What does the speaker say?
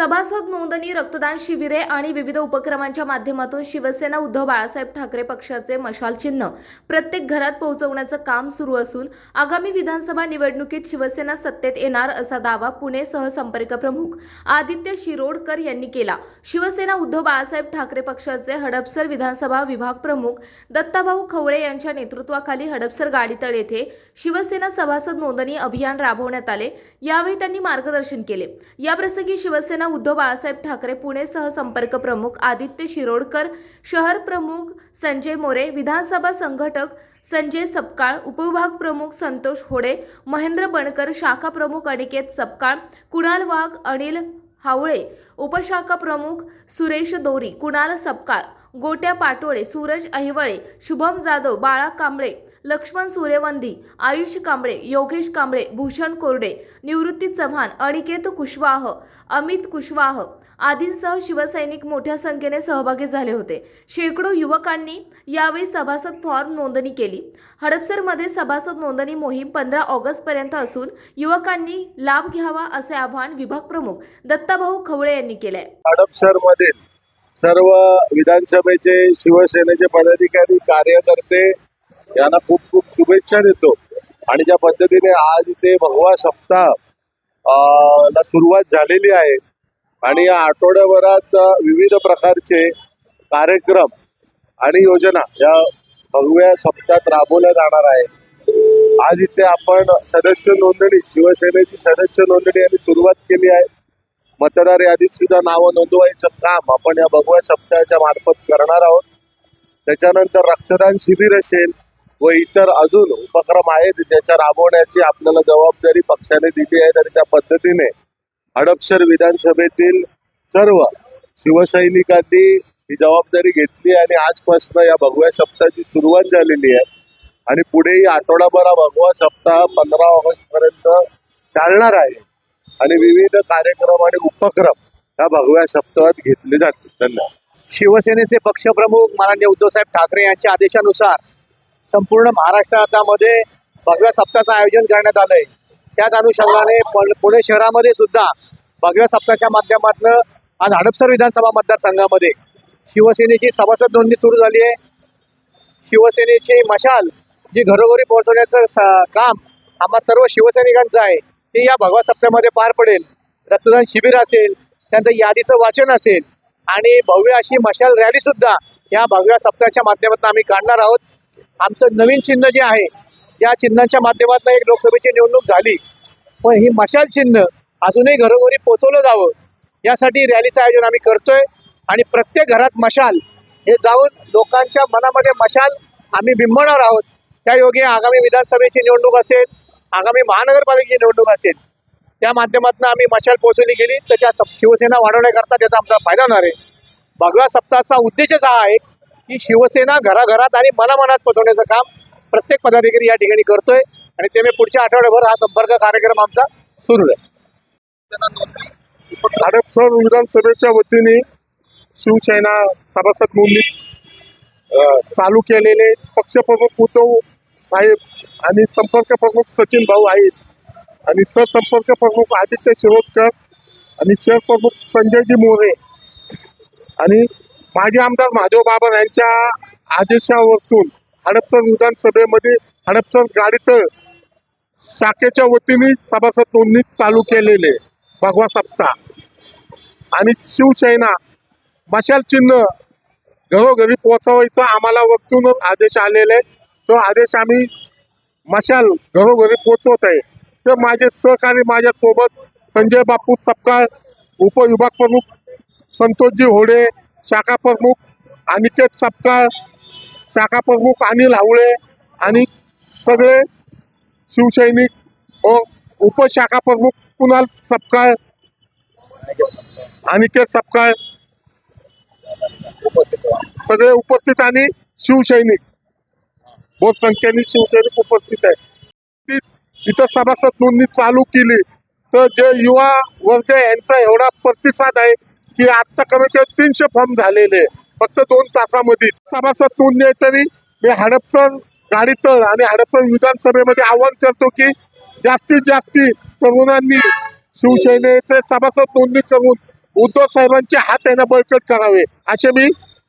सभासद नोंदणी रक्तदान शिबिरे आणि विविध उपक्रमांच्या माध्यमातून शिवसेना उद्धव बाळासाहेब ठाकरे पक्षाचे मशाल चिन्ह प्रत्येक घरात पोहोचवण्याचं काम सुरू असून आगामी विधानसभा निवडणुकीत शिवसेना सत्तेत येणार असा दावा पुणे सहसंपर्क प्रमुख आदित्य शिरोडकर यांनी केला. शिवसेना उद्धव बाळासाहेब ठाकरे पक्षाचे हडपसर विधानसभा विभाग प्रमुख दत्ताभाऊ खवळे यांच्या नेतृत्वाखाली हडपसर गाडीतळ येथे शिवसेना सभासद नोंदणी अभियान राबवण्यात आले. यावेळी त्यांनी मार्गदर्शन केले. याप्रसंगी शिवसेना उद्धव बाळासाहेब ठाकरे पुणे सहसंपर्क प्रमुख आदित्य शिरोडकर शहर प्रमुख संजय मोरे विधानसभा संघटक संजय सपकाळ उपविभाग प्रमुख संतोष होडे महेंद्र बनकर शाखा प्रमुख अनिकेत सपकाळ कुणाल वाघ अनिल हावळे उपशाखा प्रमुख सुरेश दोरी कुणाल सपकाळ गोट्या पाटोळे सूरज अहिवळे शुभम जाधव बाळा कांबळे लक्ष्मण सूर्यवंदी आयुष कांबळे योगेश कांबळे भूषण कोरडे निवृत्ती चव्हाण अनिकेत कुशवाह अमित कुशवाह आदींसह शिवसैनिक मोठ्या संख्येने सहभागी झाले होते. शेकडो युवकांनी यावेळी सभासद फॉर्म नोंदणी केली. हडपसरमध्ये सभासद नोंदणी मोहीम पंधरा ऑगस्ट पर्यंत असून युवकांनी लाभ घ्यावा असे आवाहन विभाग प्रमुख दत्ताभाऊ खवळे यांनी केले हडपसर सर्व विधानसभेचे शिवसेनेचे पदाधिकारी कार्यकर्ते यांना खूप खूप शुभेच्छा देतो. आणि ज्या पद्धतीने आज इथे भगवा सप्ताह ला सुरुवात झालेली आहे आणि या आठवड्याभरात विविध प्रकारचे कार्यक्रम आणि योजना या भगव्या सप्ताहात राबवल्या जाणार आहे. आज इथे आपण सदस्य नोंदणी शिवसेनेची सदस्य नोंदणी यांनी सुरुवात केली आहे. मतदार यादीत सुद्धा नावं नोंदवायचं काम आपण या भगव्या सप्ताहाच्या मार्फत करणार आहोत. त्याच्यानंतर रक्तदान शिबिर असेल व इतर अजून उपक्रम आहेत ज्याच्या राबवण्याची आपल्याला जबाबदारी पक्षाने दिली आहे. आणि त्या पद्धतीने हडपसर विधानसभेतील सर्व शिवसैनिकांनी ही जबाबदारी घेतली आणि आजपासून या भगव्या सप्ताहाची सुरुवात झालेली आहे. आणि पुढेही आठवडाभर हा भगवा सप्ताह पंधरा ऑगस्ट पर्यंत चालणार आहे. आणि विविध कार्यक्रम आणि उपक्रम या भगव्या सप्ताहात घेतले जाते धन्यवाद. शिवसेनेचे पक्षप्रमुख माननीय उद्धवसाहेब ठाकरे यांच्या आदेशानुसार संपूर्ण महाराष्ट्रामध्ये भगव्या सप्ताहाचं आयोजन करण्यात आलंय. त्याच अनुषंगाने पुणे शहरामध्ये सुद्धा भगव्या सप्ताहाच्या माध्यमातून आज हडपसर विधानसभा मतदारसंघामध्ये शिवसेनेची सभासद नोंदणी सुरू झाली आहे. शिवसेनेची मशाल जी घरोघरी पोहोचवण्याचं काम आम्हा सर्व शिवसैनिकांचं आहे. ते या भगवा सप्तामध्ये पार पडेल. रक्तदान शिबिर असेल त्यानंतर यादीचं वाचन असेल आणि भव्य अशी मशाल रॅली सुद्धा या भगव्या सप्ताहाच्या माध्यमातून आम्ही काढणार आहोत. आमचं नवीन चिन्ह जे आहे या चिन्हांच्या माध्यमातून एक लोकसभेची निवडणूक झाली. पण ही मशाल चिन्ह अजूनही घरोघरी पोचवलं जावं यासाठी रॅलीचं आयोजन आम्ही करतोय आणि प्रत्येक घरात मशाल हे जाऊन लोकांच्या मनामध्ये मशाल आम्ही बिंबणार आहोत. त्या योगे आगामी विधानसभेची निवडणूक असेल आगामी महानगरपालिकेची निवडणूक असेल त्या माध्यमातून आम्ही मशाल पोहोचवली गेली तर त्या शिवसेना वाढवण्याकरता त्याचा आमचा फायदा होणार आहे. भगव्या सप्ताहाचा उद्देशच हा आहे की शिवसेना घराघरात आणि मनामनात पोचवण्याचं काम प्रत्येक पदाधिकारी या ठिकाणी करतोय आणि ते मी पुढच्या आठवड्याभर हा संपर्क कार्यक्रम आमचा सुरू आहे हडपसर विधानसभेच्या वतीने शिवसेना सभासद नोंदणी चालू केलेले पक्षप्रमुख उद्धव साहेब आणि संपर्क प्रमुख सचिन भाऊ आहेत. आणि सरसंपर्क प्रमुख आदित्य शिरोडकर आणि शहर प्रमुख संजयजी मोरे. आणि माजी आमदार महादेव बाबर यांच्या आदेशावरतून हडपसर विधानसभेमध्ये हडपसर गाडीत शाखेच्या वतीने सभासद नोंदणी चालू केलेले भगवा सप्ताह. आणि शिवसेना मशाल चिन्ह घरोघरी पोहोचवायचा आम्हाला वरतूनच आदेश आलेले आहे. तो आदेश आम्ही मशाल घरोघरी पोचवत आहे. तर माझे सहकारी माझ्यासोबत संजय बापू सपकाळ उपविभाग प्रमुख संतोषजी होडे शाखा प्रमुख अनिकेत सपकाळ शाखा प्रमुख अनिल हावळे आणि सगळे शिवसैनिक व उपशाखा प्रमुख कुणाल सपकाळ अनिकेत सपकाळ सगळे उपस्थित आणि शिवसैनिक. बहुत संख्येने शिवसैनिक उपस्थित आहे. तीच इथं सभासद नोंदणी चालू केली. तर जे युवा वर्ग यांचा एवढा प्रतिसाद आहे की आता कमी कमी तीनशे फॉर्म झालेले आहे. फक्त दोन तासामध्ये. सभासद नोंदणी आहे तरी मी हडपसर गाडीतळ आणि हडपसर विधानसभेमध्ये आवाहन करतो की जास्तीत जास्ती तरुणांनी शिवसेनेचे सभासद नोंदणी करून उद्धव साहेबांचे हात यांना बळकट करावे असे मी